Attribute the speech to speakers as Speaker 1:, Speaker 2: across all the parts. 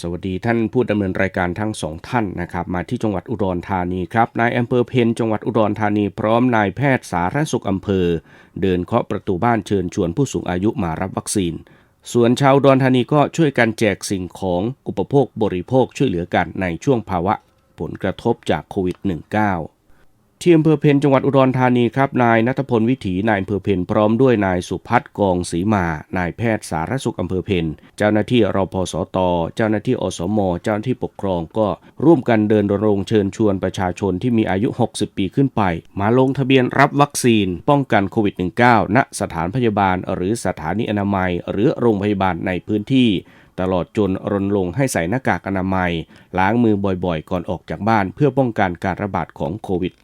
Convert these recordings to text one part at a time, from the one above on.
Speaker 1: สวัสดีท่านผู้ดำเนินรายการทั้งสองท่านนะครับมาที่จังหวัดอุดรธานีครับนายอำเภอเพนจังหวัดอุดรธานีพร้อมนายแพทย์สาธารณสุขอำเภอ เดินเคาะประตูบ้านเชิญชวนผู้สูงอายุมารับวัคซีน ส่วนชาวอุดรธานีก็ช่วยกันแจกสิ่งของอุปโภคบริโภคช่วยเหลือกันในช่วงภาวะผลกระทบจากโควิด -19 ที่อำเภอเพนจังหวัดอุดรธานีครับนายนัทพลวิถีนายอำเภอเพนพร้อมด้วยนายสุพัฒน์กองศรีมานายแพทย์สาธารณสุขอำเภอเพนเจ้าหน้าที่รพสต เจ้าหน้าที่อสม เจ้าหน้าที่ปกครองก็ร่วมกันเดินรณรงค์เชิญชวนประชาชนที่มีอายุ 60 ปีขึ้นไป มาลงทะเบียนรับวัคซีน ป้องกันโควิด -19 ณสถานพยาบาลหรือสถานีอนามัย หรือโรงพยาบาลในพื้นที่ ตลอดจนรณรงค์ให้ใส่หน้ากากอนามัย ล้างมือบ่อยๆ ก่อนออกจากบ้าน เพื่อป้องกันการระบาดของโควิด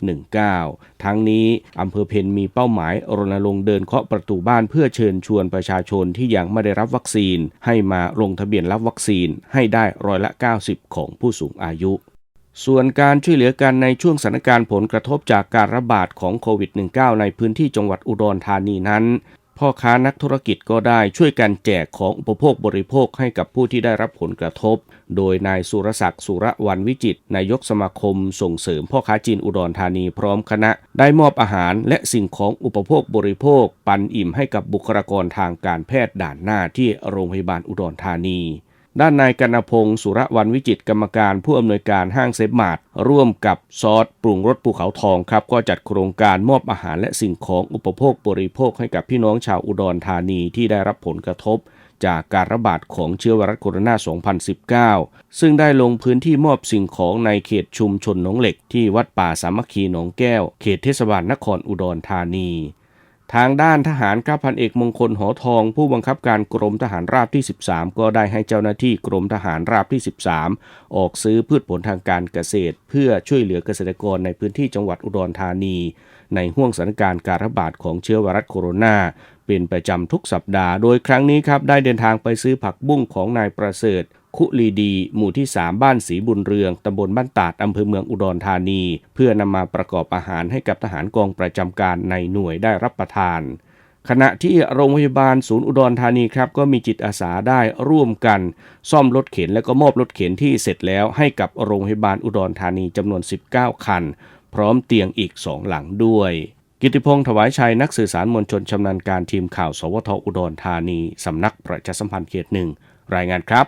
Speaker 1: -19 ทั้งนี้อำเภอเพนมีเป้าหมายรณรงค์เดินเคาะประตูบ้านเพื่อเชิญชวนประชาชนที่ยังไม่ได้รับวัคซีน ให้มาลงทะเบียนรับวัคซีนให้ได้ร้อยละ 90 ของผู้สูงอายุส่วนการช่วยเหลือกันในช่วงสถานการณ์ผลกระทบจากการระบาดของโควิด -19 ในพื้นที่จังหวัดอุดรธานีนั้น พ่อค้านักธุรกิจก็ได้ช่วยกันแจกของอุปโภคบริโภคให้กับผู้ที่ได้รับผลกระทบ โดยนายสุรศักดิ์สุรวันวิจิตนายกสมาคมส่งเสริมพ่อค้าจีนอุดรธานีพร้อมคณะ ได้มอบอาหารและสิ่งของอุปโภคบริโภค ปันอิ่มให้กับบุคลากรทางการแพทย์ด่านหน้าที่โรงพยาบาลอุดรธานี ด้านนายกนพงศ์สุรวันวิจิตกรรมการผู้อำนวยการห้างเซฟมาร์ทร่วมกับซอสปรุงรสภูเขาทองครับ ก็จัดโครงการมอบอาหารและสิ่งของอุปโภคบริโภคให้กับพี่น้องชาวอุดรธานีที่ได้รับผลกระทบ จากการระบาดของเชื้อไวรัสโคโรนา 2019 ซึ่งได้ลงพื้นที่มอบสิ่งของในเขตชุมชนหนองเหล็ก ที่วัดป่าสามัคคีหนองแก้ว เขตเทศบาลนครอุดรธานี ทางด้านทหารครับพันเอกมงคลหอทอง ผู้บังคับการกรมทหารราบที่ 13 ก็ได้ให้เจ้าหน้าที่กรมทหารราบที่ 13 ออกซื้อพืชผลทางการเกษตร เพื่อช่วยเหลือเกษตรกรในพื้นที่จังหวัดอุดรธานี ในห่วงสถานการณ์การระบาดของเชื้อไวรัสโคโรนาเป็นประจำทุกสัปดาห์ โดยครั้งนี้ครับได้เดินทางไปซื้อผักบุ้งของนายประเสริฐ คุลีดี หมู่ที่ 3 บ้านศรีบุญเรือง ตำบลบ้านตาด อำเภอเมืองอุดรธานี เพื่อนำมาประกอบอาหารให้กับทหารกองประจำการในหน่วยได้รับประทาน ขณะที่โรงพยาบาลศูนย์อุดรธานีครับก็มีจิตอาสาได้ร่วมกัน ซ่อมรถเข็นและก็มอบรถเข็นที่เสร็จแล้วให้กับโรงพยาบาลอุดรธานีจำนวน 19 คัน พร้อมเตียงอีก2หลังด้วยกิติพงศ์ถวายชัยนักสื่อสารมวลชนชำนาญการทีมข่าว สวทอุดรธานี สำนักประชาสัมพันธ์เขตหนึ่ง รายงานครับ